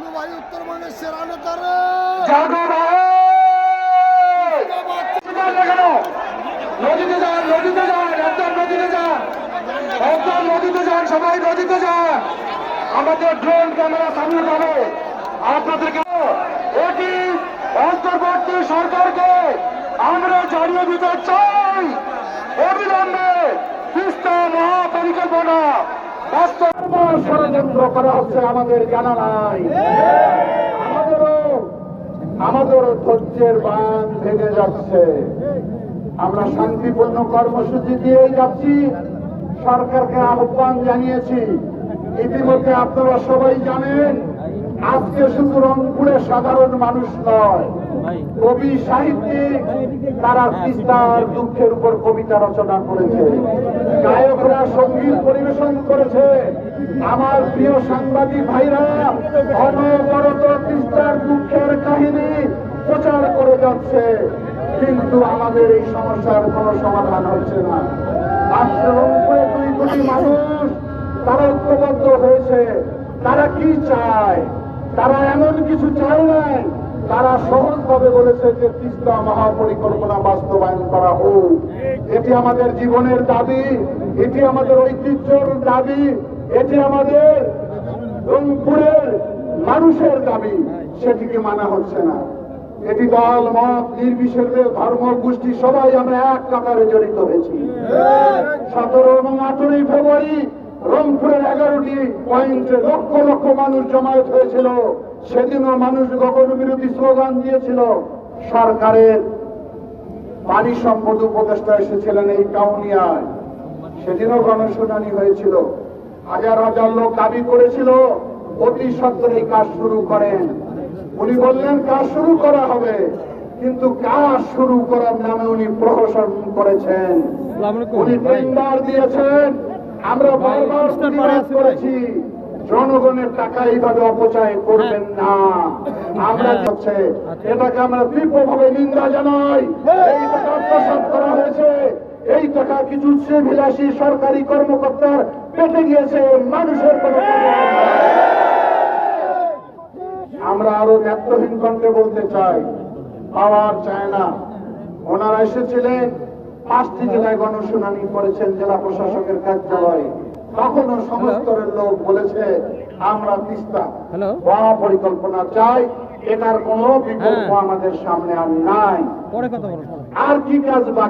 দুলু ভাই উত্তরবঙ্গের সেরা নেতারে নদীতে যান নদীতে যান একদম নদীতে যান একদম নদীতে যান সবাই নদীতে যান আমাদের ড্রোন ক্যামেরা সামনে যাবে আপনাদেরকে এটি অন্তর্বর্তী সরকারকে আমরা জানিয়ে দিতে চাই অবিলম্বে তিস্তা মহাপরিকল্পনা ষড়যন্ত্র করা হচ্ছে আমাদের জানা নাই। আমাদেরও আমাদেরও ধৈর্যের বান ভেঙে যাচ্ছে। আমরা শান্তিপূর্ণ কর্মসূচি দিয়েই যাচ্ছি। সরকারকে আহ্বান জানিয়েছি। ইতিমধ্যে আপনারা সবাই জানেন আজকে শুধু রংপুরের সাধারণ মানুষ নয়। কবি সাহিত্যিক তারা তিস্তার দুঃখের উপর কবিতা রচনা করেছে। গায়করা সংগীত পরিবেশন করেছে। আমার প্রিয় সাংবাদিক ভাইরা অনবরত তিস্তার দুঃখের কাহিনী প্রচার করে যাচ্ছে। কিন্তু আমাদের এই সমস্যার কোনো সমাধান হচ্ছে না। আজকে রংপুরে দুই কোটি মানুষ তারা ঐক্যবদ্ধ হয়েছে। তারা কি চায়? তারা এমন কিছু চায় নাই। তারা সহজভাবে বলেছে যে তিস্তা মহাপরিকল্পনা বাস্তবায়ন করা হোক। এটি আমাদের জীবনের দাবি এটি আমাদের ঐতিহ্যের দাবি এটি আমাদের রংপুরের মানুষের দাবি সেটিকে মানা হচ্ছে না। এটি দল মত নির্বিশেষে ধর্ম গোষ্ঠী সবাই আমরা এক কাতারে জড়িত হয়েছি। সতেরো এবং আঠেরোই ফেব্রুয়ারি রংপুরের এগারোটি পয়েন্টে লক্ষ লক্ষ মানুষ জমায়েত হয়েছিল। সেদিনও মানুষ গগন বিরোধী স্লোগান দিয়েছিল সরকারের পানি সম্পদ উপদেষ্টা এসেছিলেন এই কাউনিয়ায়। সেদিনও গণশুনানি হয়েছিল। হাজার হাজার লোক দাবি করেছিল অতি সত্তর এই কাজ শুরু করেন। উনি বললেন কাজ শুরু করা হবে। কিন্তু কাজ শুরু করার নামে উনি প্রহসন করেছেন। উনি টেন্ডার দিয়েছেন। আমরা বারবার প্রতিবাদ করেছি জনগণের টাকা এইভাবে অপচয় করবেন না। আমরা হচ্ছে এটাকে আমরা তীব্রভাবে নিন্দা জানাই। এই টাকা আত্মসাৎ করা হয়েছে। এই টাকা কিছু বিলাসী সরকারি কর্মকর্তার পেটে গিয়েছে। মানুষের কোনো আমরা আরও নেত্রহীন কণ্ঠে বলতে চাই পাওয়ার চায় না। ওনারা এসেছিলেন। পাঁচটি জেলায় গণশুনানি করেছেন জেলা প্রশাসকের কার্যালয়ে। তখনও সমস্তরের লোক বলেছে আমরা তিস্তা। মহা পরিকল্পনা চাই এটার কোনো বিকল্প হ্যাঁ। আমাদের সামনে আর নাই। আর কি কাজ বাকি